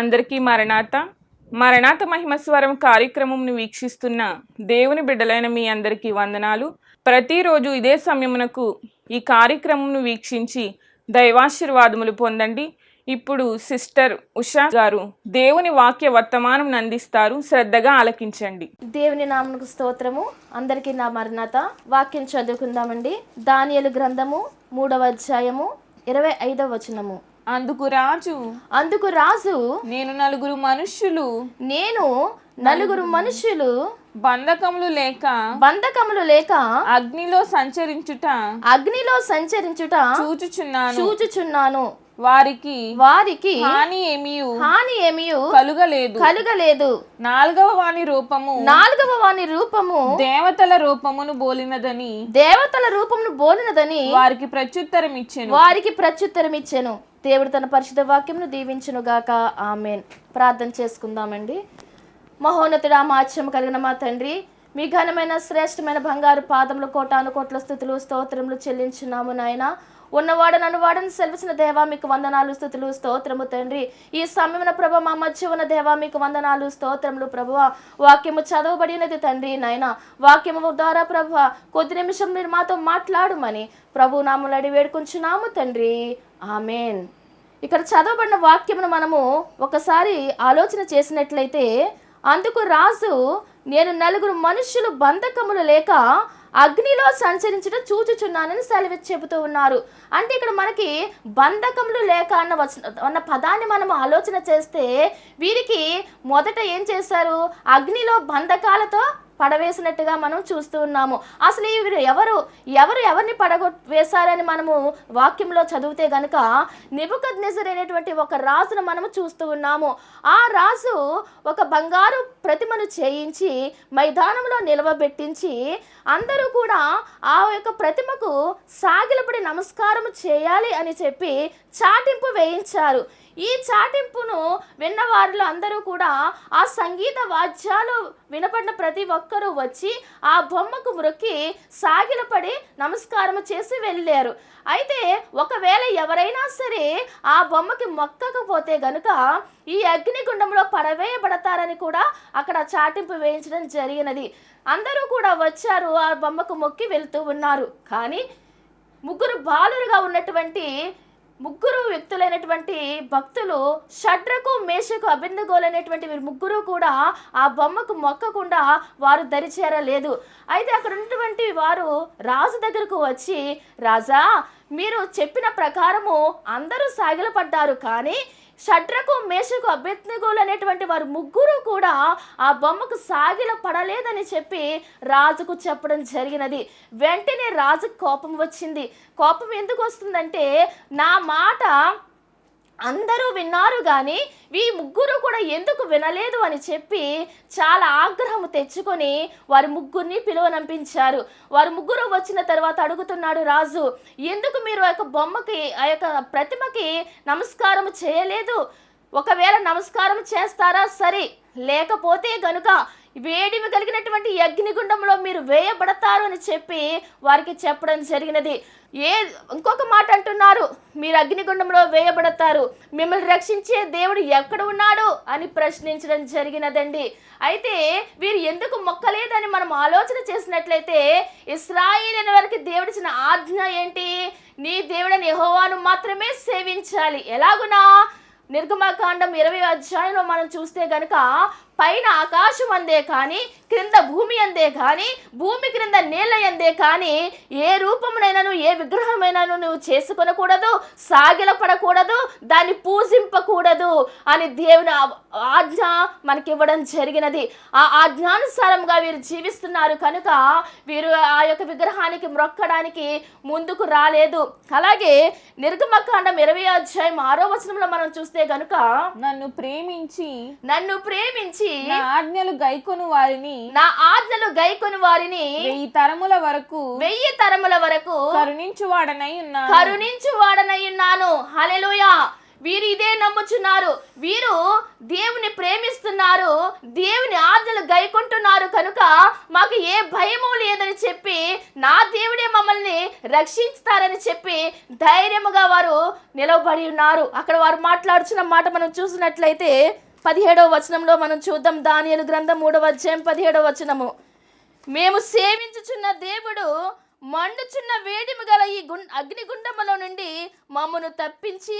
అందరికీ మరణాత. మరణాత మహిమ స్వరం కార్యక్రమంను వీక్షిస్తున్న దేవుని బిడ్డలైన మీ అందరికీ వందనాలు. ప్రతిరోజు ఇదే సమయమునకు ఈ కార్యక్రమంను వీక్షించి దైవాశీర్వాదములు పొందండి. ఇప్పుడు సిస్టర్ ఉషా గారు దేవుని వాక్య వర్తమానం అందిస్తారు శ్రద్ధగా ఆలకించండి. దేవుని నామకు స్తోత్రము. అందరికీ నా మరణాత. వాక్యం చదువుకుందామండి. దానియలు గ్రంథము మూడవ అధ్యాయము ఇరవై ఐదవ వచనము. అందుకు రాజు. అందుకు రాజు. నేను నలుగురు మనుష్యులు. నేను నలుగురు మనుషులు బంధకములు లేక. బంధకములు లేక అగ్నిలో సంచరించుట. అగ్నిలో సంచరించుట చూచుచున్నాను. చూచుచున్నాను. వారికి వారికి హాని ఏమియు? హాని ఏమియు? కలుగలేదు. కలుగలేదు. నాలుగవ వాని రూపము. నాలుగవ వాని రూపము దేవతల రూపమును బోలినదని. దేవతల రూపమును బోలినదని వారికి ప్రత్యుత్తరం ఇచ్చెను వారికి ప్రత్యుత్తరం ఇచ్చాను దేవుడు తన పరిశుద్ధ వాక్యంను దీవించునుగాక ఆమెన్. ప్రార్థన చేసుకుందామండి. మహోన్నతుడా మాత్యం కలిగిన మా తండ్రి మీ ఘనమైన శ్రేష్టమైన బంగారు పాదములు కోటాను కోట్ల స్థుతులు స్తోత్రములు చెల్లించున్నాము నాయన. ఉన్నవాడ నన్ను వాడని సెలవిసిన దేవా మీకు వందనాలు స్థుతులు స్తోత్రము తండ్రి. ఈ సమయమున ప్రభ మా మధ్య ఉన్న దేవా మీకు వందనాలు స్తోత్రములు ప్రభువ వాక్యము చదవబడినది తండ్రి నాయన. వాక్యము ద్వారా ప్రభు కొద్ది నిమిషం మీరు మాతో మాట్లాడుమని ప్రభు నామలు అడి వేడుకుంటున్నాము తండ్రి. ఆమెన్. ఇక్కడ చదవబడిన వాక్యమును మనము ఒకసారి ఆలోచన చేసినట్లయితే అందుకు రాజు నేను నలుగురు మనుషులు బంధకములు లేక అగ్నిలో సంచరించడం చూచుచున్నానని సెలవి చెబుతూ ఉన్నారు. అంటే ఇక్కడ మనకి బంధకములు లేక అన్న వచన అన్న పదాన్ని మనం ఆలోచన చేస్తే వీరికి మొదట ఏం చేశారు? అగ్నిలో బంధకాలతో పడవేసినట్టుగా మనం చూస్తూ ఉన్నాము. అసలు వీరు ఎవరు? ఎవరు ఎవరిని పడగొట్ వేశారని మనము వాక్యంలో చదివితే గనుక నిబుకద్ అనేటువంటి ఒక రాజును మనము చూస్తూ ఉన్నాము. ఆ రాజు ఒక బంగారు ప్రతిమను చేయించి మైదానంలో నిలవబెట్టించి అందరూ కూడా ఆ యొక్క ప్రతిమకు సాగిలపడి నమస్కారం చేయాలి అని చెప్పి చాటింపు వేయించారు. ఈ చాటింపును విన్న వారిలో అందరూ కూడా ఆ సంగీత వాద్యాలు వినపడిన ప్రతి ఒక్కరూ వచ్చి ఆ బొమ్మకు మురొక్కి సాగిలపడి నమస్కారం చేసి వెళ్ళారు. అయితే ఒకవేళ ఎవరైనా సరే ఆ బొమ్మకి మొక్కకపోతే గనుక ఈ అగ్నిగుండంలో పడవేయబడతారని కూడా అక్కడ చాటింపు వేయించడం జరిగినది. అందరూ కూడా వచ్చారు ఆ బొమ్మకు మొక్కి వెళ్తూ ఉన్నారు. కానీ ముగ్గురు బాలురుగా ఉన్నటువంటి ముగ్గురు వ్యక్తులైనటువంటి భక్తులు షడ్రకు మేషకు అభిందగోలైనటువంటి వీరు ముగ్గురు కూడా ఆ బొమ్మకు మొక్కకుండా వారు దరిచేరలేదు. అయితే అక్కడ ఉన్నటువంటి వారు రాజు దగ్గరకు వచ్చి రాజా మీరు చెప్పిన ప్రకారము అందరూ సాగిలపడ్డారు కానీ షడ్రకు మేషకు అభ్యర్థిగోలు అనేటువంటి వారు ముగ్గురు కూడా ఆ బొమ్మకు సాగిల పడలేదని చెప్పి రాజుకు చెప్పడం జరిగినది. వెంటనే రాజుకు కోపం వచ్చింది. కోపం ఎందుకు వస్తుందంటే నా మాట అందరూ విన్నారు కానీ ఈ ముగ్గురు కూడా ఎందుకు వినలేదు అని చెప్పి చాలా ఆగ్రహం తెచ్చుకొని వారి ముగ్గురిని పిలువనంపించారు. వారు ముగ్గురు వచ్చిన తర్వాత అడుగుతున్నాడు రాజు ఎందుకు మీరు ఆ యొక్క బొమ్మకి ఆ యొక్క ప్రతిమకి నమస్కారం చేయలేదు? ఒకవేళ నమస్కారం చేస్తారా? సరే లేకపోతే గనుక వేడిమి కలిగినటువంటి అగ్నిగుండంలో మీరు వేయబడతారు అని చెప్పి వారికి చెప్పడం జరిగినది. ఏ ఇంకొక మాట అంటున్నారు మీరు అగ్నిగుండంలో వేయబడతారు మిమ్మల్ని రక్షించే దేవుడు ఎక్కడ ఉన్నాడు? అని ప్రశ్నించడం జరిగినదండి. అయితే వీరు ఎందుకు మొక్కలేదని మనం ఆలోచన చేసినట్లయితే ఇస్రాయిల్ అనే వారికి దేవుడిచ్చిన ఆజ్ఞ ఏంటి? నీ దేవుడని యెహోవాను మాత్రమే సేవించాలి. ఎలాగునా? నిర్గమకాండం ఇరవై అధ్యాయంలో మనం చూస్తే గనుక పైన ఆకాశం అందే కానీ క్రింద భూమి అందే కానీ భూమి క్రింద నీళ్ళ అందే కానీ ఏ రూపమునైనాను ఏ విగ్రహమైనాను నువ్వు చేసుకొనకూడదు సాగిలపడకూడదు దాన్ని పూజింపకూడదు అని దేవుని ఆజ్ఞ మనకి ఇవ్వడం జరిగినది. ఆ ఆజ్ఞానుసారంగా వీరు జీవిస్తున్నారు కనుక వీరు ఆ యొక్క విగ్రహానికి మ్రొక్కడానికి ముందుకు రాలేదు. అలాగే నిర్గమకాండం ఇరవై అధ్యాయం ఆరో వచనంలో మనం చూస్తే గనుక నన్ను ప్రేమించి నన్ను ప్రేమించి నా ఆజ్ఞలు గైకొను వారిని నా ఆజ్ఞలు గైకొని వారిని వెయ్యి తరముల వరకు వెయ్యి తరముల వరకు కరుణించువాడనై ఉన్నా కరుణించు వాడనై ఉన్నాను. హల్లెలూయా. వీరు ఇదే నమ్ముచున్నారు. వీరు దేవుని ప్రేమిస్తున్నారు. దేవుని ఆజ్ఞలు గైకుంటున్నారు కనుక మాకు ఏ భయము లేదని చెప్పి నా దేవుడే మమ్మల్ని రక్షిస్తారని చెప్పి ధైర్యముగా వారు నిలవబడి ఉన్నారు. అక్కడ వారు మాట్లాడుచున్న మాట మనం చూసినట్లయితే పదిహేడవ వచనంలో మనం చూద్దాం. దానియలు గ్రంథం మూడవ అధ్యాయం పదిహేడవ వచనము. మేము సేవించుచున్న దేవుడు మండుచున్న వేడిమి గల ఈ గు అగ్నిగుండములో నుండి మమ్మను తప్పించి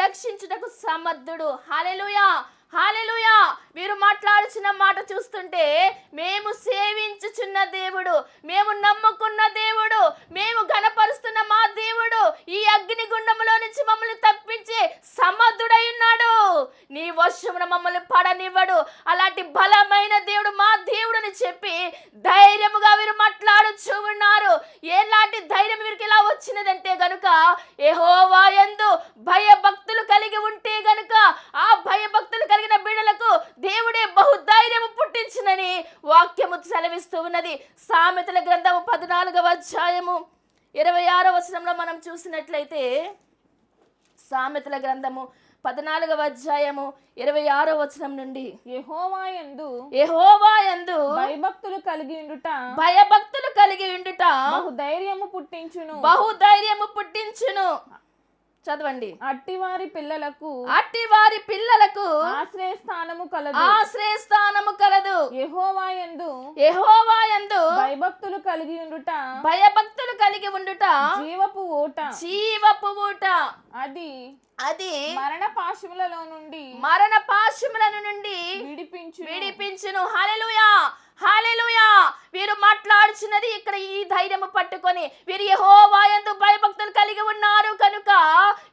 రక్షించుటకు సమర్థుడు. హాలెలుయా హాలెలుయా! వీరు మాట్లాడుచున్న మాట చూస్తుంటే మేము సేవించుచున్న దేవుడు మేము నమ్ముకున్న దేవుడు మేము గణపరుస్తున్న మా దేవుడు ఈ అగ్నిగుండములో నుంచి మమ్మల్ని తప్పించి సమర్థుడై ఉన్నాడు. నీ వర్షమున మమ్మల్ని పడనివ్వడు. అలాంటి బలమైన దేవుడు మా దేవుడని చెప్పి ధైర్యముగా వీరు మాట్లాడుచూ ఉన్నారు. ఎలాంటి ధైర్యం వీరికి ఇలా వచ్చినదంటే గనుక ఏహోవా యందు భయభక్తులు కలిగి ఉంటే గనుక ఆ భయభక్తులు కలిగిన బిడలకు దేవుడే బహు ధైర్యము పుట్టించినని వాక్యము సెలవిస్తూ ఉన్నది. సామెతల గ్రంథము పద్నాలుగవ అధ్యాయము ఇరవై ఆరో వచనంలో మనం చూసినట్లయితే సామెతల గ్రంథము పద్నాలుగవ అధ్యాయము ఇరవై ఆరో వచనం నుండి భయభక్తులు కలిగి ఉండుట భయభక్తులు కలిగి ఉండుట బహు ధైర్యము పుట్టించును. బహుధైర్యము పుట్టించును. చదవండి. అట్టివారి పిల్లలకు అట్టి వారి పిల్లలకు ఆశ్రయ స్థానము కలదు. ఆశ్రయస్థానము కలదు. యెహోవా యందు యెహోవా యందు భయభక్తులు కలిగి ఉండుట భయభక్తులు కలిగి ఉండుట జీవపు ఓట జీవపు ఊట. అది అది మరణ పాశములలో నుండి మరణ పాశములను నుండి విడిపించు విడిపించును. హల్లెలూయా. హాలెలుయా! వీరు మాట్లాడుచున్నది ఇక్కడ ఈ ధైర్యము పట్టుకొని వీరు యెహోవా యందు భయభక్తులు కలిగి ఉన్నారు కనుక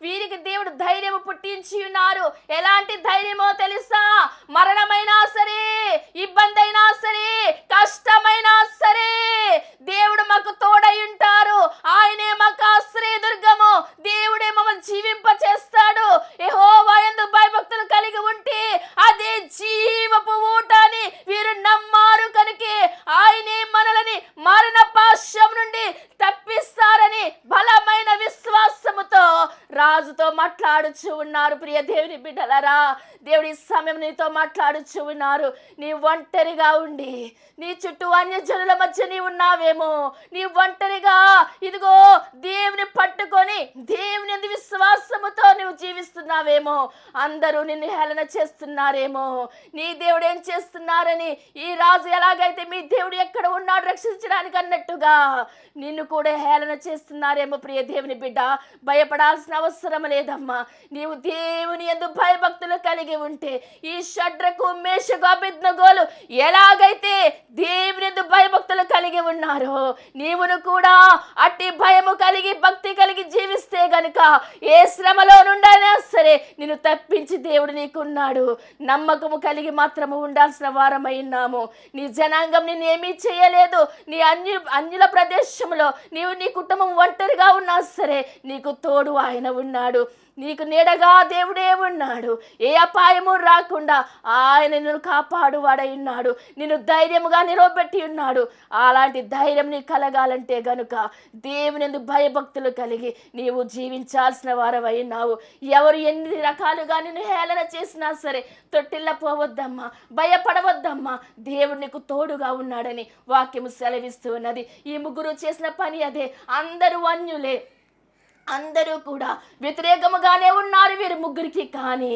వీరికి దేవుడు ధైర్యము పుట్టించి ఉన్నారు. ఎలాంటి ధైర్యమో తెలుసు మరణమైనా సరే ఇబ్బంది అయినా సరే కష్టమైనా సరే దేవుడు మాకు తోడై ఉంటారు ఆయనే మాకు ఆశ్రయ దుర్గము దేవుడే మమ్మల్ని జీవింప చేస్తాడు యెహోవా యందు భయభక్తులు కలిగి ఉంటే అదే జీవపు ఊట అని వీరు నమ్మారు కనుకే ఆయనే మనలని మరణ పాశ్యం నుండి తప్పిస్తారని బలమైన విశ్వాసముతో రాజుతో మాట్లాడుచు ఉన్నారు ప్రియ దేవుని బిడ్డలరా దేవుడి నీతో మాట్లాడుచు ఉన్నారు నీ ఒంటరిగా ఉండి నీ చుట్టూ అన్యజనుల మధ్య నీ ఉన్నావేమో. నీ ఒంటరిగా ఇదిగో దేవుని పట్టుకొని దేవుని విశ్వాసముతో నువ్వు జీవిస్తున్నావేమో. అందరూ నిన్ను హేళన చేస్తున్నారేమో. నీ దేవుడు ఏం చేస్తున్నారని ఈ రాజు ఎలాగైతే మీ దేవుడు ఎక్కడ ఉన్నాడు రక్షించడానికి అన్నట్టుగా నిన్ను కూడా హేళన చేస్తున్నారేమో ప్రియ దేవుని బిడ్డ. భయపడాల్సిన అవసరం లేదమ్మా. నీవు దేవుని ఎందు భయభక్తులు కలిగి ఉంటే ఈ షడ్రకు మేషకు అభిజ్ఞగోలు ఎలాగైతే దేవుని భయభక్తులు కలిగి ఉన్నారో నీవును కూడా అట్టి భయము కలిగి భక్తి కలిగి జీవిస్తే గనుక ఏ శ్రమలో నుండైనా సరే నిన్ను తప్పించి దేవుడు నీకున్నాడు. నమ్మకము కలిగి మాత్రము ఉండాల్సిన వారమై ఉన్నాము. నీ జనాంగం నేనేమీ ఏమీ చేయలేదు. నీ అన్యు అన్యుల ప్రదేశంలో నీవు నీ కుటుంబం ఒంటరిగా ఉన్నా సరే నీకు తోడు ఆయన ఉన్నాడు. నీకు నీడగా దేవుడే ఉన్నాడు. ఏ అపాయము రాకుండా ఆయన నిన్ను కాపాడువాడై ఉన్నాడు. నిన్ను ధైర్యముగా నిలవబెట్టి ఉన్నాడు. అలాంటి ధైర్యం నీకు కలగాలంటే గనుక దేవుని ఎందుకు భయభక్తులు కలిగి నీవు జీవించాల్సిన వారవై ఉన్నావు. ఎవరు ఎన్ని రకాలుగా నిన్ను హేళన చేసినా సరే తొట్టిల్ల పోవద్దమ్మా భయపడవద్దమ్మా. దేవుడు నీకు తోడుగా ఉన్నాడని వాక్యము సెలవిస్తూ ఉన్నది ఈ ముగ్గురు చేసిన పని అదే. అందరూ అన్యులే. అందరూ కూడా వ్యతిరేకముగానే ఉన్నారు వీరు ముగ్గురికి కానీ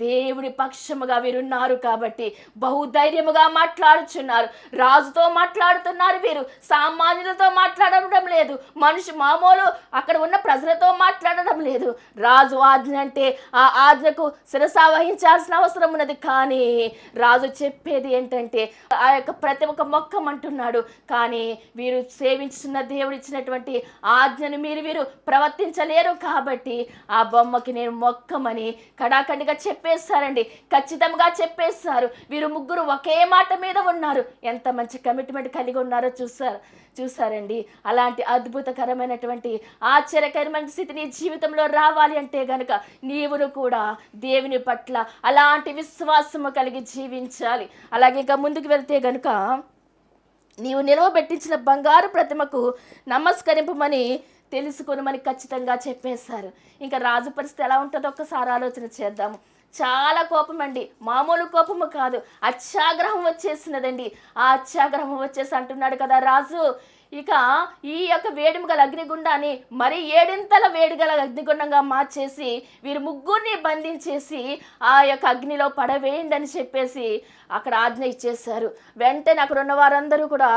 దేవుడి పక్షముగా వీరున్నారు కాబట్టి బహుధైర్యముగా మాట్లాడుచున్నారు. రాజుతో మాట్లాడుతున్నారు వీరు సామాన్యులతో మాట్లాడడం లేదు మనిషి మామూలు అక్కడ ఉన్న ప్రజలతో మాట్లాడడం లేదు. రాజు ఆజ్ఞ అంటే ఆ ఆజ్ఞకు శిరస వహించాల్సిన అవసరం ఉన్నది కానీ రాజు చెప్పేది ఏంటంటే ఆ యొక్క ప్రతి ఒక్క మొక్కమంటున్నాడు కానీ వీరు సేవించున్న దేవుడు ఇచ్చినటువంటి ఆజ్ఞను మీరు వీరు ప్రవర్త ప్రవర్తించలేరు కాబట్టి ఆ బొమ్మకి నేను మొక్కమని కడాఖండిగా చెప్పేస్తారండి. ఖచ్చితంగా చెప్పేస్తారు. వీరు ముగ్గురు ఒకే మాట మీద ఉన్నారు. ఎంత మంచి కమిట్మెంట్ కలిగి ఉన్నారో చూసారు చూసారండి. అలాంటి అద్భుతకరమైనటువంటి ఆశ్చర్యకరమైన స్థితి నీ జీవితంలో రావాలి అంటే గనుక నీవును కూడా దేవుని పట్ల అలాంటి విశ్వాసము కలిగి జీవించాలి. అలాగే ఇంకా ముందుకు వెళ్తే గనుక నీవు నిలవబెట్టించిన బంగారు ప్రతిమకు నమస్కరింపమని తెలుసుకొని మనకి ఖచ్చితంగా చెప్పేశారు ఇంకా రాజు పరిస్థితి ఎలా ఉంటుందో ఒక్కసారి ఆలోచన చేద్దాము. చాలా కోపం అండి మామూలు కోపము కాదు. అత్యాగ్రహం వచ్చేసినదండి. ఆ అత్యాగ్రహం వచ్చేసి అంటున్నాడు కదా రాజు. ఇక ఈ యొక్క వేడిమి గల అగ్నిగుండాన్ని మరి ఏడింతల వేడి గల అగ్నిగుండంగా మార్చేసి వీరు ముగ్గురిని బంధించేసి ఆ యొక్క అగ్నిలో పడవేయండి అని చెప్పేసి అక్కడ ఆజ్ఞ ఇచ్చేశారు. వెంటనే అక్కడ ఉన్న వారందరూ కూడా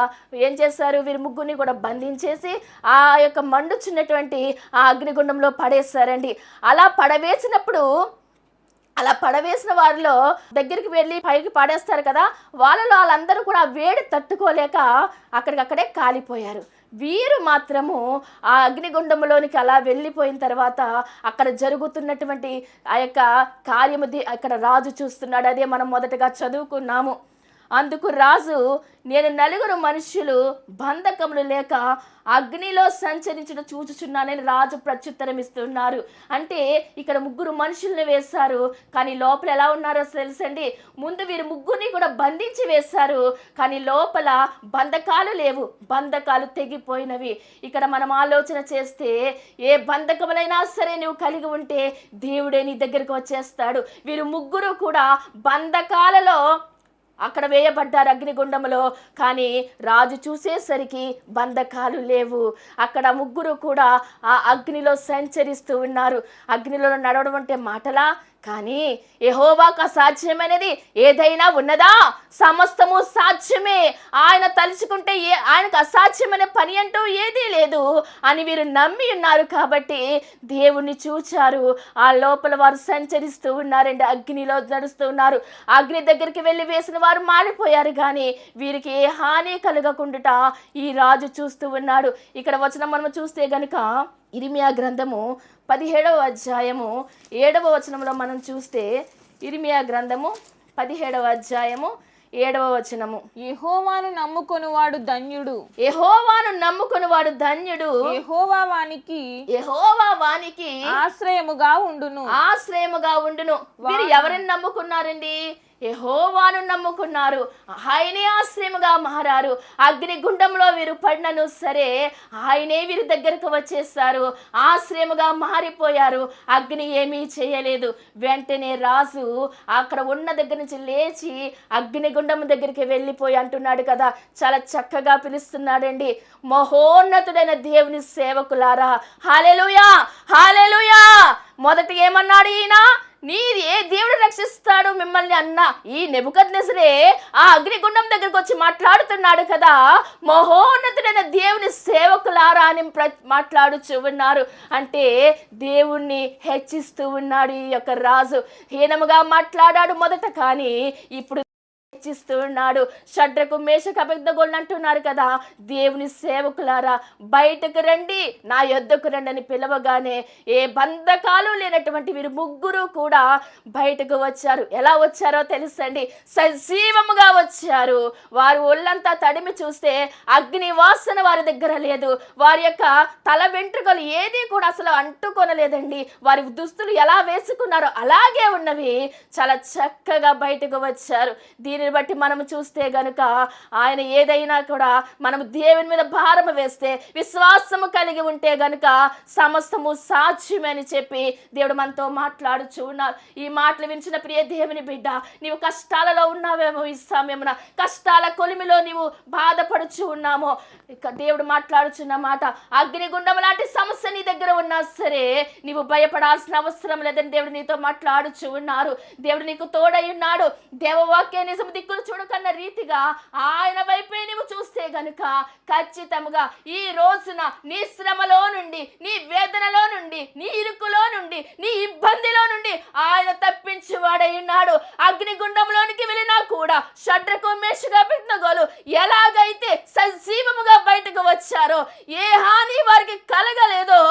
ఏం చేశారు? వీరి ముగ్గురిని కూడా బంధించేసి ఆ యొక్క మండుచున్నటువంటి ఆ అగ్నిగుండంలో పడేశారండి. అలా పడవేసినప్పుడు అలా పడవేసిన వారిలో దగ్గరికి వెళ్ళి పైకి పడేస్తారు కదా వాళ్ళలో వాళ్ళందరూ కూడా వేడి తట్టుకోలేక అక్కడికక్కడే కాలిపోయారు. వీరు మాత్రము ఆ అగ్నిగుండంలోనికి అలా వెళ్ళిపోయిన తర్వాత అక్కడ జరుగుతున్నటువంటి ఆ యొక్క కార్యము అక్కడ రాజు చూస్తున్నాడు. అదే మనం మొదటగా చదువుకున్నాము. అందుకు రాజు నేను నలుగురు మనుషులు బంధకములు లేక అగ్నిలో సంచరించడం చూచుచున్నానని రాజు ప్రత్యుత్తరం ఇస్తున్నారు అంటే ఇక్కడ ముగ్గురు మనుషుల్ని వేశారు. కానీ లోపల ఎలా ఉన్నారో తెలుసండి? ముందు వీరు ముగ్గురిని కూడా బంధించి వేశారు. కానీ లోపల బంధకాలు లేవు. బంధకాలు తెగిపోయినవి. ఇక్కడ మనం ఆలోచన చేస్తే ఏ బంధకములైనా సరే నువ్వు కలిగి ఉంటే దేవుడే నీ దగ్గరకు వచ్చేస్తాడు. వీరు ముగ్గురు కూడా బంధకాలలో అక్కడ వేయబడ్డారు అగ్నిగుండంలో. కానీ రాజు చూసేసరికి బంధకాలు లేవు. అక్కడ ముగ్గురు కూడా ఆ అగ్నిలో సంచరిస్తూ ఉన్నారు. అగ్నిలో నడవడం అంటే మాటలా? కానీ యెహోవాకు అసాధ్యమైనది ఏదైనా ఉన్నదా? సమస్తము సాధ్యమే. ఆయన తలుచుకుంటే ఏ ఆయనకు అసాధ్యమైన పని అంటూ ఏదీ లేదు అని వీరు నమ్మి ఉన్నారు కాబట్టి దేవుణ్ణి చూచారు. ఆ లోపల వారు సంచరిస్తూ ఉన్నారండి. అగ్నిలో నడుస్తూ ఉన్నారు. అగ్ని దగ్గరికి వెళ్ళి వేసిన వారు మారిపోయారు కానీ వీరికి ఏ హాని కలగకుండుట ఈ రాజు చూస్తూ ఉన్నాడు. ఇక్కడ వచనం మనం చూస్తే గనుక ఇరిమియా గ్రంథము పదిహేడవ అధ్యాయము ఏడవ వచనంలో మనం చూస్తే ఇరిమియా గ్రంథము పదిహేడవ అధ్యాయము ఏడవ వచనము. యెహోవాను నమ్ముకొనువాడు ధన్యుడు. యెహోవాను నమ్ముకుని ధన్యుడు. యెహోవా వానికి యెహోవా వానికి ఆశ్రయముగా ఉండును. ఆశ్రయముగా ఉండును. వీరు ఎవరిని నమ్ముకున్నారండి? యహోవాను నమ్ముకున్నారు. ఆయనే ఆశ్రయముగా మారారు. అగ్ని గుండంలో వీరు పడినను సరే ఆయనే వీరి దగ్గరకు వచ్చేసారు ఆశ్రయముగా మారిపోయారు. అగ్ని ఏమీ చేయలేదు. వెంటనే రాజు అక్కడ ఉన్న దగ్గర నుంచి లేచి అగ్ని గుండం దగ్గరికి వెళ్ళిపోయి అంటున్నాడు కదా. చాలా చక్కగా పిలుస్తున్నాడండి. మహోన్నతుడైన దేవుని సేవకులారా. హాలెలుయా హాలెలుయా మొదట ఏమన్నాడు ఈయన? నీదే ఏ దేవుడు రక్షిస్తాడు మిమ్మల్ని అన్న ఈ నెబుకద్నెసరే ఆ అగ్నిగుండం దగ్గరకు వచ్చి మాట్లాడుతున్నాడు కదా. మహోన్నతుడైన దేవుని సేవకులారా అని ప్ర మాట్లాడుచు ఉన్నారు. అంటే దేవుణ్ణి హెచ్చిస్తూ ఉన్నాడు ఈ యొక్క రాజు. హీనముగా మాట్లాడాడు మొదట కానీ ఇప్పుడు హెచ్చిస్తూ ఉన్నాడు. షడ్రకు మేషకు అంటున్నారు కదా. దేవుని సేవకులారా బయటకు రండి. నా యొద్దకు రండి అని పిలవగానే ఏ బంధకాలు లేనటువంటి వీరు ముగ్గురు కూడా బయటకు వచ్చారు. ఎలా వచ్చారో తెలుసండి. సజీవముగా వచ్చారు. వారు ఒళ్ళంతా తడిమి చూస్తే అగ్ని వాసన వారి దగ్గర లేదు. వారి యొక్క తల వెంట్రుకలు ఏది కూడా అసలు అంటుకొనలేదండి. వారి దుస్తులు ఎలా వేసుకున్నారో అలాగే ఉన్నవి చాలా చక్కగా బయటకు వచ్చారు. దీని దీనిని బట్టి మనం చూస్తే గనుక ఆయన ఏదైనా కూడా మనం దేవుని మీద భారం వేస్తే విశ్వాసము కలిగి ఉంటే గనుక సమస్తము సాధ్యమని అని చెప్పి దేవుడు మనతో మాట్లాడుచు ఉన్నారు. ఈ మాటలు వినిచిన ప్రియ దేవుని బిడ్డ నీవు కష్టాలలో ఉన్నావేమో ఈ సమయమున. కష్టాల కొలిమిలో నీవు బాధపడుచు ఉన్నామో. ఇక దేవుడు మాట్లాడుచున్న మాట అగ్నిగుండం లాంటి సమస్య నీ దగ్గర ఉన్నా సరే నీవు భయపడాల్సిన అవసరం లేదని దేవుడు నీతో మాట్లాడుచు ఉన్నారు. దేవుడు నీకు తోడై ఉన్నాడు. దేవవాక్య నిజం దిక్కులు చూడకన్న రీతిగా ఆయన వైపే నీవు చూస్తే గనుక ఖచ్చితంగా ఈ రోజున నీ శ్రమలో నుండి నీ వేదనలో నుండి నీ ఇరుకులో నుండి నీ ఇబ్బందిలో నుండి ఆయన తప్పించువాడై ఉన్నాడు. అగ్నిగుండంలోనికి వెళ్ళినా కూడా షడ్రకు మేషగా పెట్టినగోలు ఎలాగైతే సజీవముగా బయటకు వచ్చారో ఏ హాని వారికి కలగలేదో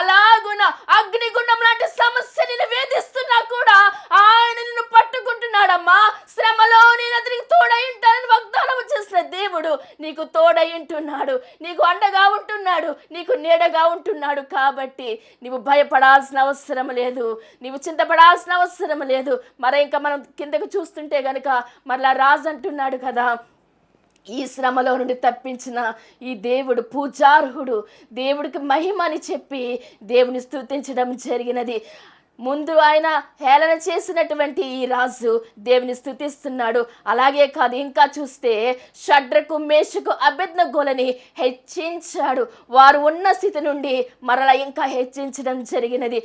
అలాగున అగ్నిగుండం లాంటి సమస్య నిన్ను వేధిస్తున్నా కూడా ఆయన నిన్ను పట్టుకుంటున్నాడమ్మా. శ్రమలో నేను అతనికి తోడై ఉంటానని వాగ్దానం చేసిన దేవుడు నీకు తోడై ఉంటున్నాడు నీకు అండగా ఉంటున్నాడు నీకు నీడగా ఉంటున్నాడు కాబట్టి నీవు భయపడాల్సిన అవసరం లేదు నీవు చింతపడాల్సిన అవసరం లేదు. మరి ఇంకా మనం కిందకు చూస్తుంటే గనుక మరలా రాజు అంటున్నాడు కదా ఈ శ్రమలో నుండి తప్పించిన ఈ దేవుడు పూజార్హుడు దేవుడికి మహిమ అని చెప్పి దేవుని స్తుతించడం జరిగినది. ముందు ఆయన హేళన చేసినటువంటి ఈ రాజు దేవుని స్థుతిస్తున్నాడు. అలాగే కాదు ఇంకా చూస్తే షడ్రకు మేషకు అభ్యర్థన గోలని హెచ్చించాడు. వారు ఉన్న స్థితి నుండి మరలా ఇంకా హెచ్చించడం జరిగినది.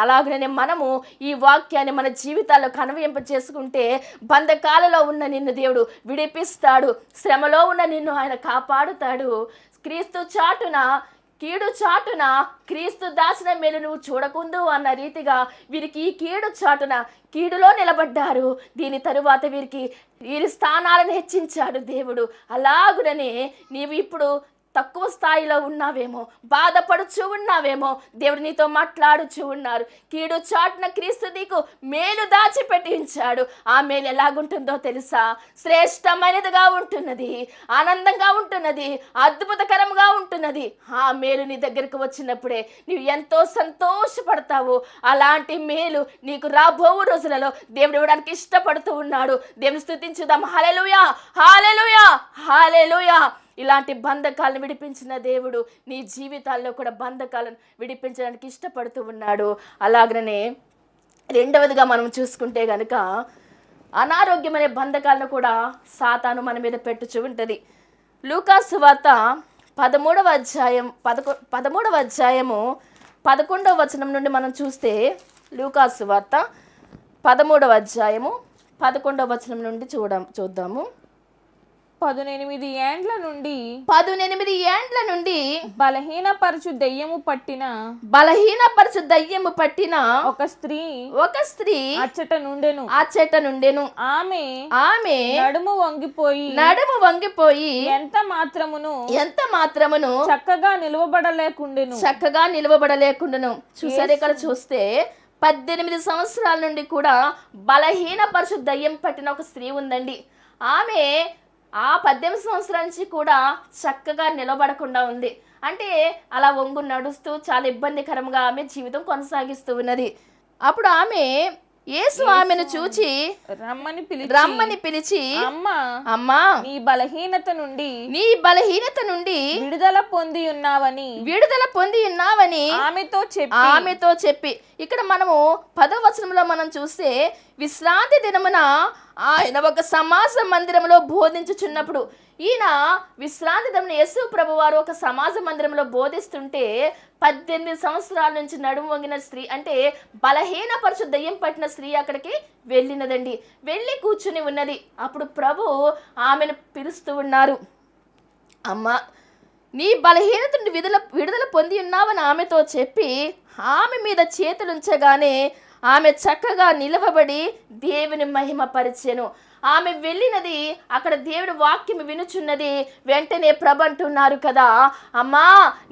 అలాగనే మనము ఈ వాక్యాన్ని మన జీవితాల్లో కన్వయింప చేసుకుంటే బంధకాలలో ఉన్న నిన్ను దేవుడు విడిపిస్తాడు. శ్రమలో ఉన్న నిన్ను ఆయన కాపాడుతాడు. క్రీస్తు చాటున కీడు చాటున క్రీస్తు దాచిన మేలు నువ్వు చూడకుందు అన్న రీతిగా వీరికి ఈ కీడు చాటున కీడులో నిలబడ్డారు. దీని తరువాత వీరికి వీరి స్థానాలను హెచ్చించాడు దేవుడు. అలాగుననే నీవు ఇప్పుడు తక్కువ స్థాయిలో ఉన్నావేమో బాధపడుచు ఉన్నావేమో దేవుడు నీతో మాట్లాడుచు ఉన్నారు. కీడు చాటున క్రీస్తు నీకు మేలు దాచిపెట్టించాడు. ఆ మేలు ఎలాగుంటుందో తెలుసా? శ్రేష్టమైనదిగా ఉంటున్నది ఆనందంగా ఉంటున్నది అద్భుతకరంగా ఉంటున్నది. ఆ మేలు నీ దగ్గరకు వచ్చినప్పుడే నువ్వు ఎంతో సంతోషపడతావు. అలాంటి మేలు నీకు రాబో రోజులలో దేవుడు ఇవ్వడానికి ఇష్టపడుతూ ఉన్నాడు. దేవుని స్థుతించుదాం హాలెలుయా హాలెలుయా హాలెలుయా ఇలాంటి బంధకాలను విడిపించిన దేవుడు నీ జీవితాల్లో కూడా బంధకాలను విడిపించడానికి ఇష్టపడుతూ ఉన్నాడు. అలాగనే రెండవదిగా మనం చూసుకుంటే కనుక అనారోగ్యం అనే బంధకాలను కూడా సాతాను మన మీద పెట్టుచు ఉంటుంది. లూకాసు వార్త పదమూడవ అధ్యాయం పదకొ పదమూడవ అధ్యాయము పదకొండవ వచనం నుండి మనం చూస్తే లూకాసు వార్త పదమూడవ అధ్యాయము పదకొండవ వచనం నుండి చూడ చూద్దాము. పదునెనిమిది ఏండ్ల నుండి పదునెనిమిది ఏండ్ల నుండి బలహీనపరచు దెయ్యము పట్టిన బలహీనపరచు దయ్యము పట్టిన ఒక స్త్రీ ఒక స్త్రీ అచ్చట నుండెను. ఆ చెట్ట నుండెను. ఆమె ఆమె నడుము వంగిపోయి నడుము వంగిపోయి ఎంత మాత్రమును ఎంత మాత్రమును చక్కగా నిలవబడలేకుండెను. చక్కగా నిలవబడలేకుండాను. చూసారు ఇక్కడ చూస్తే పద్దెనిమిది సంవత్సరాల నుండి కూడా బలహీన పరచు దయ్యం పట్టిన ఒక స్త్రీ ఉందండి. ఆమె ఆ పద్దెనిమిది సంవత్సరాల నుంచి కూడా చక్కగా నిలబడకుండా ఉంది. అంటే అలా వంగు నడుస్తూ చాలా ఇబ్బందికరంగా ఆమె జీవితం కొనసాగిస్తూ ఉన్నది. అప్పుడు ఆమె యేసు ఆమెను చూచి రమ్మని పిలిచి రమ్మని పిలిచి అమ్మ అమ్మా నీ బలహీనత నుండి నీ బలహీనత నుండి విడుదల పొంది ఉన్నావని విడుదల పొంది ఉన్నావని ఆమెతో చెప్పి. ఆమెతో చెప్పి. ఇక్కడ మనము పదో వచనంలో మనం చూస్తే విశ్రాంతి దినమున ఆయన ఒక సమాజ మందిరంలో బోధించుచున్నప్పుడు ఈయన విశ్రాంతి దినమున యేసు ప్రభు వారు ఒక సమాజ మందిరంలో బోధిస్తుంటే పద్దెనిమిది సంవత్సరాల నుంచి నడుము వంగిన స్త్రీ అంటే బలహీన పరచు దయ్యం పట్టిన స్త్రీ అక్కడికి వెళ్ళినదండి. వెళ్ళి కూర్చుని ఉన్నది. అప్పుడు ప్రభు ఆమెను పిలుస్తూ ఉన్నారు. అమ్మ నీ బలహీనత విడుదల విడుదల పొంది ఉన్నావని ఆమెతో చెప్పి ఆమె మీద చేతులుంచగానే ఆమె చక్కగా నిలవబడి దేవుని మహిమ పరిచెను. ఆమె వెళ్ళినది అక్కడ దేవుడు వాక్యం వినుచున్నది. వెంటనే ప్రభ అంటున్నారు కదా అమ్మా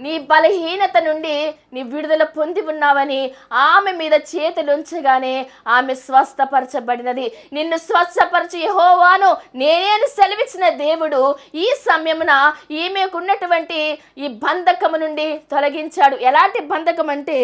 నీ బలహీనత నుండి నీ విడుదల పొంది ఉన్నావని ఆమె మీద చేతులు ఉంచగానే ఆమె స్వస్థపరచబడినది. నిన్ను స్వస్థపరచి హోవాను నేను సెలవిచ్చిన దేవుడు ఈ సమయమున ఈమెకున్నటువంటి ఈ బంధకము నుండి తొలగించాడు. ఎలాంటి బంధకం అంటే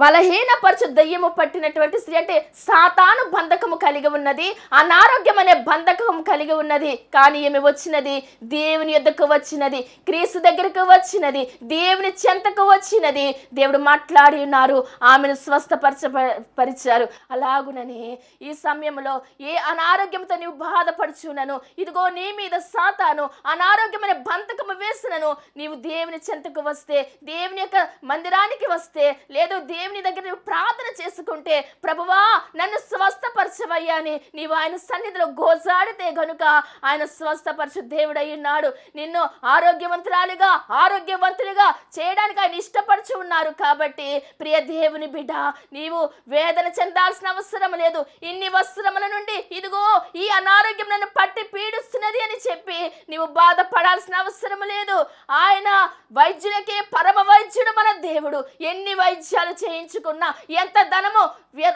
బలహీనపరచు దయ్యము పట్టినటువంటి స్త్రీ అంటే సాతాను బంధకము కలిగి ఉన్నది అనారోగ్యం అనే బంధకం కలిగి ఉన్నది. కానీ ఏమి వచ్చినది? దేవుని యొద్దకు వచ్చినది క్రీస్తు దగ్గరకు వచ్చినది దేవుని చెంతకు వచ్చినది. దేవుడు మాట్లాడి ఉన్నారు ఆమెను స్వస్థపరచ పరిచారు. అలాగునని ఈ సమయంలో ఏ అనారోగ్యంతో నీవు బాధపడుచున్నాను ఇదిగో నీ మీద సాతాను అనారోగ్యం అనే బంధకము వేసినను. నీవు దేవుని చెంతకు వస్తే దేవుని యొక్క మందిరానికి వస్తే లేదు దేవుని దగ్గర నువ్వు ప్రార్థన చేసుకుంటే ప్రభువా నన్ను స్వస్థపరచవయ్యా అని నీవు ఆయన సన్నిధిలో గోజాడితే గనుక ఆయన స్వస్థపరచు దేవుడై ఉన్నాడు. నిన్ను ఆరోగ్యవంతురాలుగా ఆరోగ్యవంతులుగా చేయడానికి ఆయన ఇష్టపరచు ఉన్నారు కాబట్టి ప్రియ దేవుని బిడ్డ నీవు వేదన చెందాల్సిన అవసరం లేదు. ఇన్ని వస్త్రముల నుండి ఇదిగో ఈ అనారోగ్యం నన్ను పట్టి ఉన్నది అని చెప్పి నీవు బాధపడాల్సిన అవసరం లేదు. ఆయన వైద్యులకే పరమ వైద్యుడు మన దేవుడు. ఎన్ని వైద్యాలు చేయించుకున్నా ఎంత ధనము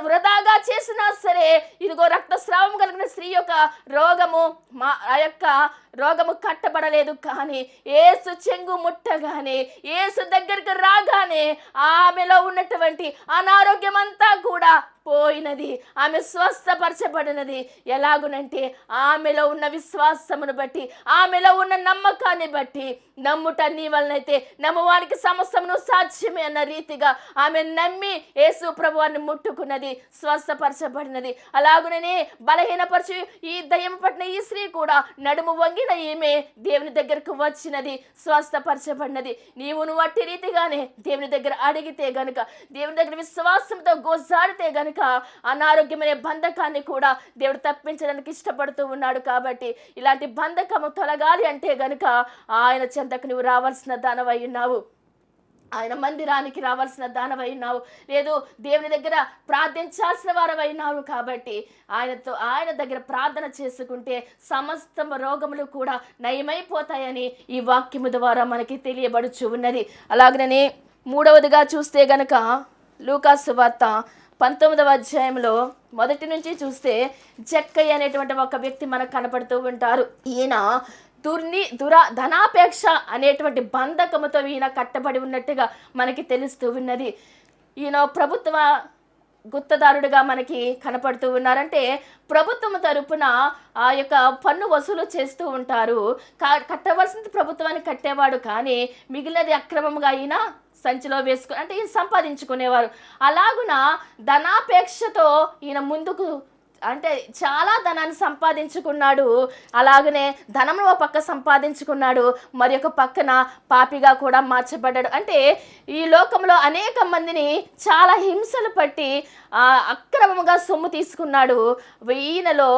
వృధాగా చేసినా సరే ఇదిగో రక్తస్రావం కలిగిన స్త్రీ యొక్క రోగము మా ఆ యొక్క రోగము కట్టబడలేదు కానీ ఏసు చెంగు ముట్టగానే ఏసు దగ్గరికి రాగానే ఆమెలో ఉన్నటువంటి అనారోగ్యం అంతా కూడా పోయినది. ఆమె స్వస్థపరచబడినది. ఎలాగునంటే ఆమెలో ఉన్న విశ్వాసమును బట్టి ఆమెలో ఉన్న నమ్మకాన్ని బట్టి నమ్ముట నీ వలనైతే నమ్మవానికి సమస్తమును సాధ్యమే అన్న రీతిగా ఆమె నమ్మి యేసు ప్రభువాన్ని ముట్టుకున్నది స్వస్థపరచబడినది. అలాగుననే బలహీనపరచు ఈ దయ్యం పట్టిన ఈ స్త్రీ కూడా నడుము వంగి వంగిన ఈమె దేవుని దగ్గరకు వచ్చినది స్వస్థపరచబడినది. నీవు నువ్వు రీతిగానే దేవుని దగ్గర అడిగితే గనుక దేవుని దగ్గర విశ్వాసంతో గోసాడితే గనుక అనారోగ్యమనే బంధకాన్ని కూడా దేవుడు తప్పించడానికి ఇష్టపడుతూ ఉన్నాడు కాబట్టి ఇలాంటి బంధకము తొలగాలి అంటే గనుక ఆయన చెంతకు నువ్వు రావాల్సిన దానవై ఉన్నావు. ఆయన మందిరానికి రావాల్సిన దానవైనావు లేదు దేవుని దగ్గర ప్రార్థించాల్సిన వారమైనావు కాబట్టి ఆయనతో ఆయన దగ్గర ప్రార్థన చేసుకుంటే సమస్త రోగములు కూడా నయమైపోతాయని ఈ వాక్యము ద్వారా మనకి తెలియబడుచు ఉన్నది. అలాగనే మూడవదిగా చూస్తే గనక లూకాసు వార్త పంతొమ్మిదవ అధ్యాయంలో మొదటి నుంచి చూస్తే జక్కయ్య అనేటువంటి ఒక వ్యక్తి మనకు కనపడుతూ ఉంటారు. ఈయన దుర్ని దురా ధనాపేక్ష అనేటువంటి బంధకముతో ఈయన కట్టబడి ఉన్నట్టుగా మనకి తెలుస్తూ ఉన్నది. ఈయన ప్రభుత్వ గుత్తదారుడుగా మనకి కనపడుతూ ఉన్నారంటే ప్రభుత్వం తరపున ఆ యొక్క పన్ను వసూలు చేస్తూ ఉంటారు. కట్టవలసింది ప్రభుత్వానికి కట్టేవాడు కానీ మిగిలినది అక్రమంగా అయినా సంచిలో వేసుకుని అంటే ఈయన సంపాదించుకునేవారు. అలాగున ధనాపేక్షతో ఈయన ముందుకు అంటే చాలా ధనాన్ని సంపాదించుకున్నాడు. అలాగనే ధనమును ఒక పక్క సంపాదించుకున్నాడు. మరి ఒక పక్కన పాపిగా కూడా మార్చబడ్డాడు. అంటే ఈ లోకంలో అనేక మందిని చాలా హింసలు పట్టి అక్రమంగా సొమ్ము తీసుకున్నాడు. ఈయనలో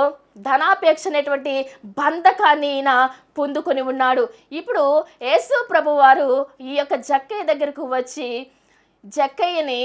ధనాపేక్ష అనేటువంటి బంధకాన్ని ఈయన పొందుకొని ఉన్నాడు. ఇప్పుడు యేసు ప్రభు వారు ఈ యొక్క జక్కయ్య దగ్గరకు వచ్చి జక్కయ్యని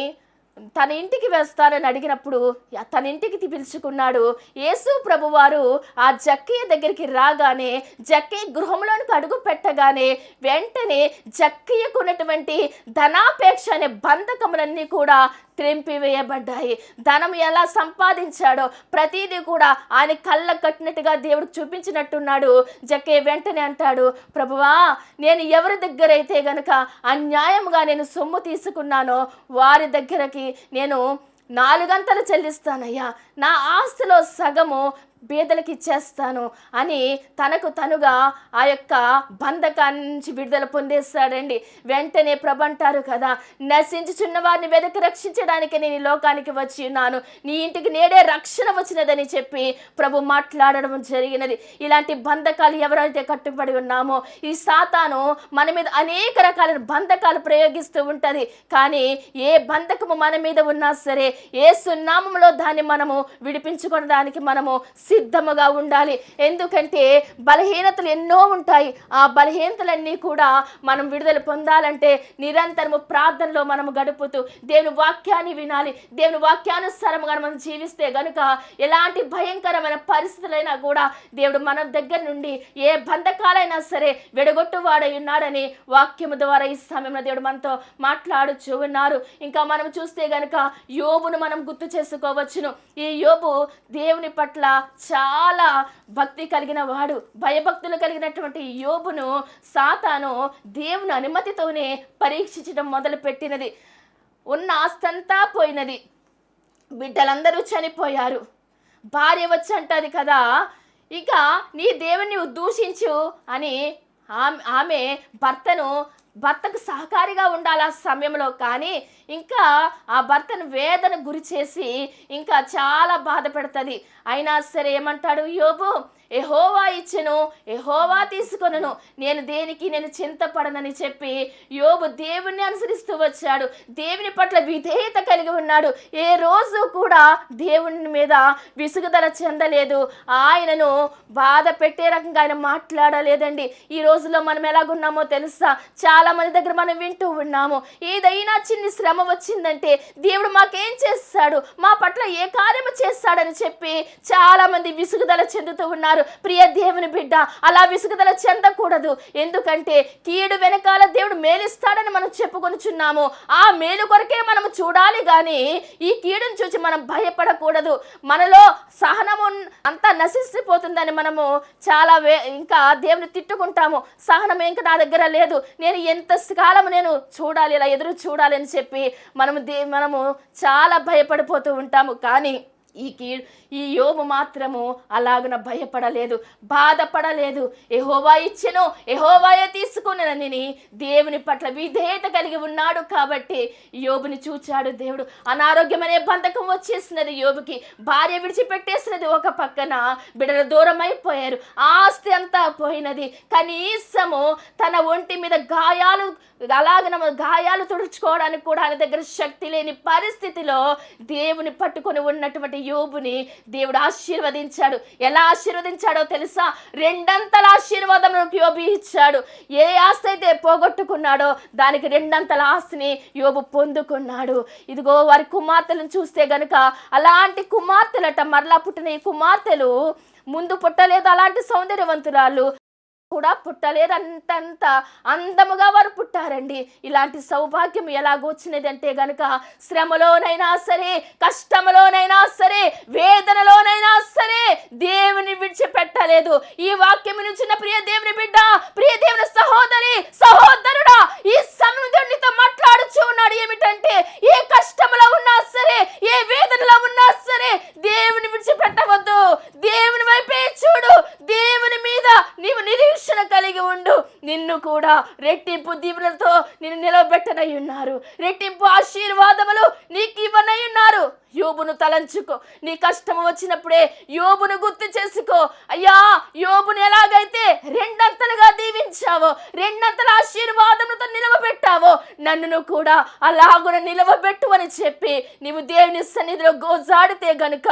తన ఇంటికి వేస్తానని అడిగినప్పుడు తన ఇంటికి తి- పిలుచుకున్నాడు. యేసు ప్రభువారు ఆ జక్కయ్య దగ్గరికి రాగానే జక్కయ్య గృహంలోనికి అడుగు పెట్టగానే వెంటనే జక్కయ్యకు ఉన్నటువంటి ధనాపేక్ష అనే బంధకములన్నీ కూడా త్రెంపివేయబడ్డాయి. ధనం ఎలా సంపాదించాడో ప్రతిదీ కూడా ఆయన కళ్ళ కట్టినట్టుగా దేవుడు చూపించినట్టున్నాడు. జక్కయ్య వెంటనే అంటాడు ప్రభువా నేను ఎవరి దగ్గర అయితే గనుక అన్యాయంగా నేను సొమ్ము తీసుకున్నానో వారి దగ్గరకి నేను నాలుగంతలు చెల్లిస్తానయ్యా. నా ఆస్తిలో సగము బీదలకి ఇచ్చేస్తాను అని తనకు తనుగా ఆ యొక్క బంధకాన్ని నుంచి విడుదల పొందేస్తాడండి. వెంటనే ప్రభు అంటారు కదా నశించుచున్న వారిని వెదకి రక్షించడానికి నేను ఈ లోకానికి వచ్చి ఉన్నాను. నీ ఇంటికి నేడే రక్షణ వచ్చినదని చెప్పి ప్రభు మాట్లాడడం జరిగినది. ఇలాంటి బంధకాలు ఎవరైతే కట్టుబడి ఉన్నామో ఈ సాతాను మన మీద అనేక రకాలైన బంధకాలు ప్రయోగిస్తూ ఉంటుంది. కానీ ఏ బంధకము మన మీద ఉన్నా సరే ఏ సున్నామంలో దాన్ని మనము విడిపించుకోవడానికి మనము సిద్ధముగా ఉండాలి. ఎందుకంటే బలహీనతలు ఎన్నో ఉంటాయి. ఆ బలహీనతలన్నీ కూడా మనం విడుదల పొందాలంటే నిరంతరము ప్రార్థనలో మనము గడుపుతూ దేవుని వాక్యాన్ని వినాలి. దేవుని వాక్యానుసారముగా మనం జీవిస్తే గనుక ఎలాంటి భయంకరమైన పరిస్థితులైనా కూడా దేవుడు మన దగ్గర నుండి ఏ బంధకాలైనా సరే విడగొట్టువాడై ఉన్నాడని వాక్యము ద్వారా ఈ సమయంలో దేవుడు మనతో మాట్లాడుచూ ఉన్నారు. ఇంకా మనం చూస్తే గనుక యోబును మనం గుర్తు చేసుకోవచ్చును. ఈ యోబు దేవుని పట్ల చాలా భక్తి కలిగిన వాడు భయభక్తులు కలిగినటువంటి యోబును సాతాను దేవుని అనుమతితోనే పరీక్షించడం మొదలుపెట్టినది. ఉన్న ఆస్తంతా పోయినది. బిడ్డలందరూ చనిపోయారు. భార్య వచ్చి అంటది కదా ఇక నీ దేవుని దూషించు అని ఆమె ఆమె భర్తను భర్తకు సహకారిగా ఉండాలి ఆ సమయంలో. కానీ ఇంకా ఆ భర్తను వేదన గురి చేసి ఇంకా చాలా బాధ పెడుతుంది. అయినా సరే ఏమంటాడు? యోబు ఎహోవా ఇచ్చెను ఎహోవా తీసుకొనను. నేను దేనికి నేను చింతపడనని చెప్పి యోబు దేవుణ్ణి అనుసరిస్తూ వచ్చాడు. దేవుని పట్ల విధేయత కలిగి ఉన్నాడు. ఏ రోజు కూడా దేవుని మీద విసుగుదల చెందలేదు. ఆయనను బాధ పెట్టే రకంగా ఆయన మాట్లాడలేదండి. ఈ రోజుల్లో మనం ఎలాగున్నామో తెలుసా? చాలా మంది దగ్గర మనం వింటూ ఉన్నాము. ఏదైనా చిన్ని శ్రమ వచ్చిందంటే దేవుడు మాకేం చేస్తాడు? మా పట్ల ఏ కార్యము చేస్తాడని చెప్పి చాలా మంది విసుగుదల చెందుతూ ఉన్నారు. ప్రియ దేవుని బిడ్డ అలా విసుగుదల చెందకూడదు. ఎందుకంటే కీడు వెనకాల దేవుడు మేలిస్తాడని మనం చెప్పుకొనిచున్నాము. ఆ మేలు కొరకే మనం చూడాలి కానీ ఈ కీడును చూసి మనం భయపడకూడదు. మనలో సహనము అంతా నశిసిపోతుందని మనము చాలా వే ఇంకా దేవుని తిట్టుకుంటాము. సహనం ఇంకా నా దగ్గర లేదు. నేను ఎంత కాలం నేను చూడాలి ఇలా ఎదురు చూడాలి అని చెప్పి మనము దే మనము చాలా భయపడిపోతూ ఉంటాము. కానీ ఈ కీ ఈ యోబు మాత్రము అలాగున భయపడలేదు బాధపడలేదు. ఎహోవా ఇచ్చెను ఎహోవాయే తీసుకునని దేవుని పట్ల విధేయత కలిగి ఉన్నాడు కాబట్టి యోబుని చూచాడు దేవుడు. అనారోగ్యం అనే బంధకం వచ్చేసినది యోబుకి. భార్య విడిచిపెట్టేసినది ఒక పక్కన బిడలు దూరం అయిపోయారు ఆస్తి అంతా పోయినది. కనీసము తన ఒంటి మీద గాయాలు అలాగన గాయాలు తుడుచుకోవడానికి కూడా ఆయన దగ్గర శక్తి లేని పరిస్థితిలో దేవుని పట్టుకొని ఉన్నటువంటి యోబుని దేవుడు ఆశీర్వదించాడు. ఎలా ఆశీర్వదించాడో తెలుసా? రెండంతల ఆశీర్వాదం యోబు ఇచ్చాడు. ఏ ఆస్తి అయితే పోగొట్టుకున్నాడో దానికి రెండంతల ఆస్తిని యోబు పొందుకున్నాడు. ఇదిగో వారి కుమార్తెలను చూస్తే గనుక అలాంటి కుమార్తెలట మరలా పుట్టిన ఈ కుమార్తెలు ముందు పుట్టలేదు. అలాంటి సౌందర్యవంతురాలు కూడా పుట్టలేదు అందముగా వారు పుట్టారండి. ఇలాంటి సౌభాగ్యం ఎలాగొచ్చినది అంటే గనుక శ్రమలోనైనా సరే కష్టములోనైనా సరే వేదనలోనైనా సరే దేవుని విడిచిపెట్టలేదు. ఈ వాక్యం నుంచిన ప్రియ దేవుని బిడ్డ ప్రియ దేవుని సహోదరి సహోదరుడా ఈ సమయంలో నీతో ఉన్నాడు. ఏమిటంటే ఏ కష్టములో ఉన్నా సరే ఏ వేదనలో ఉన్నా సరే దేవుని విడిచిపెట్టవద్దు. దేవుని వైపే చూడు. దేవుని మీద నీవు నిరీక్షణ కలిగి ఉండు. నిన్ను కూడా రెట్టింపు దీవులతో నిన్ను నిలబెట్టనై ఉన్నారు రెట్టింపు ఆశీర్వాదములు నీకు ఇవ్వనై ఉన్నారు యోబును తలంచుకో. నీ కష్టం వచ్చినప్పుడే యోబును గుర్తు చేసుకో. అయ్యా యోబును ఎలాగైతే రెండంతలుగా దీవించావో రెండంతల ఆశీర్వాదములతో నిలవబెట్టావో నన్నును కూడా అలాగున నిలవబెట్టు అని చెప్పి నీవు దేవుని సన్నిధిలో గోజాడితే గనుక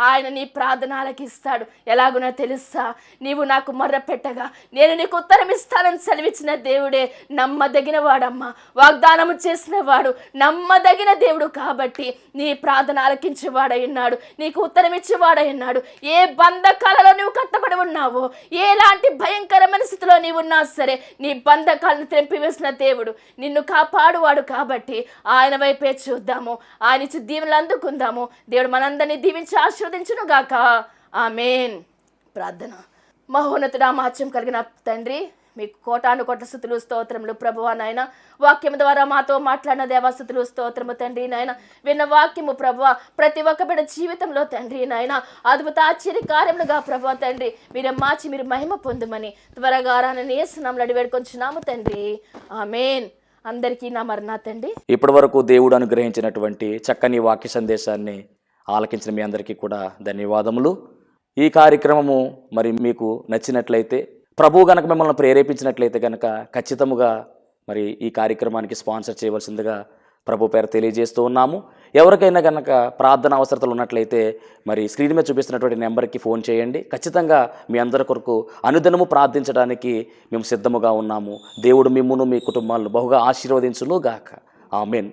ఆయన నీ ప్రార్థన ఆలకిస్తాడు ఎలాగునో తెలుసా? నీవు నాకు మొర్ర పెట్టగా నేను నీకు ఉత్తరం ఇస్తానని సెలవిచ్చిన దేవుడే నమ్మదగిన వాడమ్మా. వాగ్దానము చేసిన వాడు నమ్మదగిన దేవుడు కాబట్టి నీ ప్రార్థన ఆలకించేవాడై ఉన్నాడు. నీకు ఉత్తరం ఇచ్చేవాడై ఉన్నాడు. ఏ బంధకాలలో నువ్వు కట్టబడి ఉన్నావో ఎలాంటి భయంకరమైన స్థితిలో నీవు ఉన్నా సరే నీ బంధకాలను తెంపివేసిన దేవుడు నిన్ను కాపాడువాడు కాబట్టి ఆయన వైపే చూద్దాము. ఆయన ఇచ్చి దీవెనలు అందుకుందాము. దేవుడు మనందరినీ దీవించి ఆశీర్వదించును గాక ఆమెన్. ప్రార్థన. మహోన్నతుడా మహత్యం కలిగిన తండ్రి మీకు కోటాను కోట స్థుతులు స్తోత్రములు ప్రభువా నాయన. వాక్యం ద్వారా మాతో మాట్లాడిన దేవాస్థుతులు స్తోత్రము తండ్రి నాయన. విన్న వాక్యము ప్రభువ ప్రతి ఒక్క బిడ్డ జీవితంలో తండ్రి నాయన. అద్భుత ఆశ్చర్య కార్యములుగా ప్రభువ తండ్రి మీరే మార్చి మీరు మహిమ పొందుమని త్వరగా రానని వేస్తున్నాము అడివేడుకొంచున్నాము తండ్రి తండ్రి. ఆమెన్. అందరికీ నా మరణా తండ్రి. ఇప్పటి వరకు దేవుడు అనుగ్రహించినటువంటి చక్కని వాక్య సందేశాన్ని ఆలకించిన మీ అందరికీ కూడా ధన్యవాదములు. ఈ కార్యక్రమము మరి మీకు నచ్చినట్లయితే ప్రభు గనక మిమ్మల్ని ప్రేరేపించినట్లయితే కనుక ఖచ్చితముగా మరి ఈ కార్యక్రమానికి స్పాన్సర్ చేయవలసిందిగా ప్రభు పేరు తెలియజేస్తూ ఉన్నాము. ఎవరికైనా కనుక ప్రార్థన అవసరతలు ఉన్నట్లయితే మరి స్క్రీన్ మీద చూపిస్తున్నటువంటి నెంబర్కి ఫోన్ చేయండి. ఖచ్చితంగా మీ అందరి కొరకు అనుదినము ప్రార్థించడానికి మేము సిద్ధముగా ఉన్నాము. దేవుడు మిమ్మును మీ కుటుంబాలను బహుగా ఆశీర్వదించునుగాక. ఆమెన్.